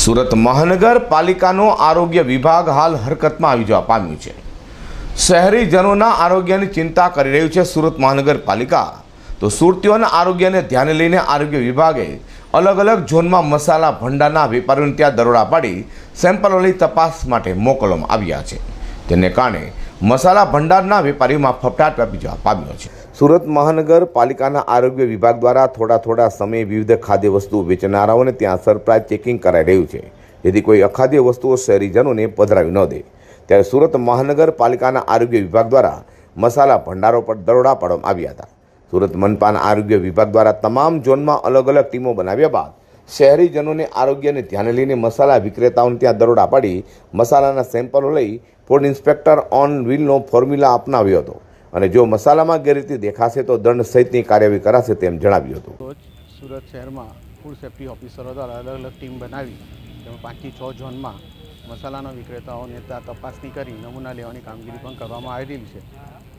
સુરત મહાનગરપાલિકાનો આરોગ્ય વિભાગ હાલ હરકતમાં આવી જવા પામ્યું છે. શહેરીજનોના આરોગ્યની ચિંતા કરી રહ્યું છે સુરત મહાનગરપાલિકા. તો સુરતીઓના આરોગ્યને ધ્યાને લઈને આરોગ્ય વિભાગે અલગ અલગ ઝોનમાં મસાલા ભંડારના વેપારીઓને ત્યાં દરોડા પાડી સેમ્પલોની તપાસ માટે મોકલવામાં આવ્યા છે. તેને કારણે મસાલા ભંડારના વેપારીઓમાં ફફડાટ વ્યાપી પામ્યો છે. સુરત મહાનગરપાલિકાના આરોગ્ય વિભાગ દ્વારા થોડા થોડા સમયે વિવિધ ખાદ્ય વસ્તુઓ વેચનારાઓને ત્યાં સરપ્રાઇઝ ચેકિંગ કરાઈ રહ્યું છે. જેથી કોઈ અખાદ્ય વસ્તુઓ શહેરીજનોને પધરાવી ન દે. ત્યારે સુરત મહાનગરપાલિકાના આરોગ્ય વિભાગ દ્વારા મસાલા ભંડારો પર દરોડા પાડવામાં આવ્યા હતા. સુરત મનપાના આરોગ્ય વિભાગ દ્વારા તમામ ઝોનમાં અલગ અલગ ટીમો બનાવ્યા બાદ શહેરીજનોને આરોગ્યને ધ્યાને લઈને મસાલા વિક્રેતાઓને ત્યાં દરોડા પાડી મસાલાના સેમ્પલો લઈ ફૂડ ઇન્સ્પેક્ટર ઓન વ્હીલનો ફોર્મ્યુલા અપનાવ્યો હતો. અને જો મસાલામાં ગેરરીતિ દેખાશે તો દંડ સહિતની કાર્યવાહી કરાશે તેમ જણાવ્યું હતું. રોજ સુરત શહેરમાં ફૂડ સેફ્ટી ઓફિસરો દ્વારા અલગ અલગ ટીમ બનાવી તેમાં પાંચથી છ ઝોનમાં મસાલાના વિક્રેતાઓને ત્યાં તપાસણી કરી નમૂના લેવાની કામગીરી પણ કરવામાં આવેલી છે.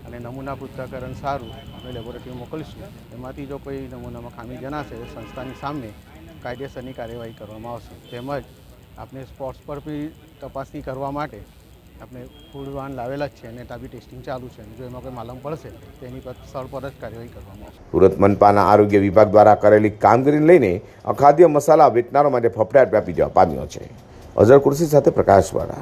અને નમૂના પૃથ્થકરણ સારું અમે લેબોરેટરી મોકલીશું. એમાંથી જો કોઈ નમૂનામાં ખામી જણાશે સંસ્થાની સામે કાયદેસરની કાર્યવાહી કરવામાં આવશે. તેમજ આપણે સ્પોટ્સ પર બી તપાસણી કરવા માટે આપણે ફૂડ વાન લાવેલા જ છે અને ત્યાં બી ટેસ્ટિંગ ચાલુ છે. જો એમાં કોઈ માલમ પડશે, તો એની પર સ્થળ પર જ કાર્યવાહી કરવામાં આવશે. સુરત મનપાના આરોગ્ય વિભાગ દ્વારા કરેલી કામગીરીને લઈને અખાદ્ય મસાલા વેચનારો માટે ફફડાટ વ્યાપી જવા પામ્યો છે. અઝર કુર્સી સાથે પ્રકાશવાળા